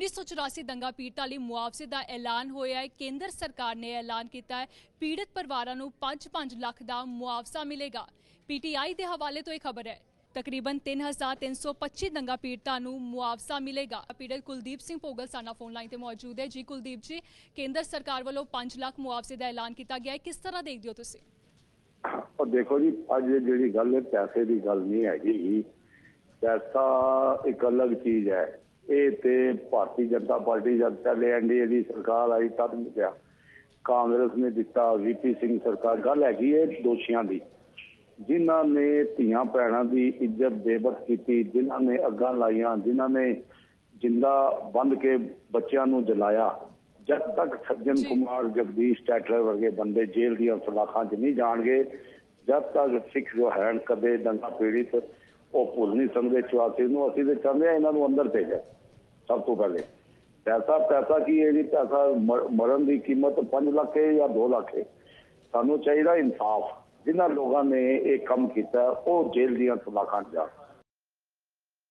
1984 ਦੰਗਾ ਪੀੜਤਾਂ ਲਈ ਮੁਆਵਜ਼ੇ ਦਾ ਐਲਾਨ ਹੋਇਆ ਹੈ। ਕੇਂਦਰ ਸਰਕਾਰ ਨੇ ਐਲਾਨ ਕੀਤਾ ਹੈ, ਪੀੜਤ ਪਰਿਵਾਰਾਂ ਨੂੰ 5-5 ਲੱਖ ਦਾ ਮੁਆਵਜ਼ਾ ਮਿਲੇਗਾ। ਪੀਟੀਆਈ ਦੇ ਹਵਾਲੇ ਤੋਂ ਇਹ ਖਬਰ ਹੈ, ਤਕਰੀਬਨ 3325 ਦੰਗਾ ਪੀੜਤਾਂ ਨੂੰ ਮੁਆਵਜ਼ਾ ਮਿਲੇਗਾ। ਪੀੜਤ ਕੁਲਦੀਪ ਸਿੰਘ ਭੋਗਲ ਸਾਨਾ ਫੋਨ ਲਾਈਨ ਤੇ ਮੌਜੂਦ ਹੈ। ਜੀ ਕੁਲਦੀਪ ਜੀ, ਕੇਂਦਰ ਸਰਕਾਰ ਵੱਲੋਂ 5 ਲੱਖ ਮੁਆਵਜ਼ੇ ਦਾ ਐਲਾਨ ਕੀਤਾ ਗਿਆ ਹੈ। ਕਿਸ ਤਰ੍ਹਾਂ ਦੇਖਦੇ ਹੋ ਤੁਸੀਂ? ਉਹ ਦੇਖੋ ਜੀ, ਅੱਜ ਜਿਹੜੀ ਗੱਲ ਹੈ, ਪੈਸੇ ਦੀ ਗੱਲ ਨਹੀਂ ਹੈਗੀ ਪੈਸਾ ਇੱਕ ਅਲੱਗ ਚੀਜ਼ ਹੈ। ਇਹ ਤੇ ਭਾਰਤੀ ਜਨਤਾ ਪਾਰਟੀ ਜਦ ਪਹਿਲੇ ਐਨਡੀਏ ਦੀ ਸਰਕਾਰ ਆਈ ਤਦ ਮਿਲਿਆ ਕਾਂਗਰਸ ਨੇ ਦਿੱਤਾ ਵੀਪੀ ਸਿੰਘ ਸਰਕਾਰ ਗੱਲ ਹੈਗੀ ਹੈ ਦੋਸ਼ੀਆਂ ਦੀ। ਜਿਨ੍ਹਾਂ ਨੇ ਧੀਆਂ ਭੈਣਾਂ ਦੀ ਇੱਜ਼ਤ ਬੇਬਸ ਕੀਤੀ ਜਿਨ੍ਹਾਂ ਨੇ ਅੱਗਾਂ ਲਾਈਆਂ ਜਿਨ੍ਹਾਂ ਨੇ ਜਿੰਦਾ ਬੰਦ ਕੇ ਬੱਚਿਆਂ ਨੂੰ ਜਲਾਇਆ। ਜਦ ਤੱਕ ਸੱਜਣ। ਕੁਮਾਰ ਜਗਦੀਸ਼ ਟੈਟਲਰ ਵਰਗੇ ਬੰਦੇ ਜੇਲ੍ਹ ਦੀਆਂ ਸਲਾਖਾਂ 'ਚ ਨਹੀਂ ਜਾਣਗੇ ਜਦ ਤੱਕ ਸਿੱਖ ਜੋ ਹੈ ਕਦੇ ਦੰਗਾ ਪੀੜਿਤ ਉਹ ਭੁੱਲ ਨਹੀਂ ਸਕਦੇ 84 ਨੂੰ ਅਸੀਂ ਤੇ ਚਾਹੁੰਦੇ ਹਾਂ ਇਹਨਾਂ ਨੂੰ ਅੰਦਰ ਭੇਜੇ ਸਭ ਤੋਂ ਪਹਿਲੇ। ਪੈਸਾ ਪੈਸਾ ਕੀ ਹੈ ਜੀ? ਪੈਸਾ ਮਰਨ ਦੀ ਕੀਮਤ 5 ਲੱਖ ਹੈ ਜਾਂ 2 ਲੱਖ ਹੈ? ਸਾਨੂੰ ਚਾਹੀਦਾ ਇਨਸਾਫ। ਜਿਨ੍ਹਾਂ ਲੋਕਾਂ ਨੇ ਇਹ ਕੰਮ ਕੀਤਾ, ਉਹ ਜੇਲ੍ਹ ਦੀਆਂ ਸਲਾਖਾਂ 'ਚ ਜਾਣ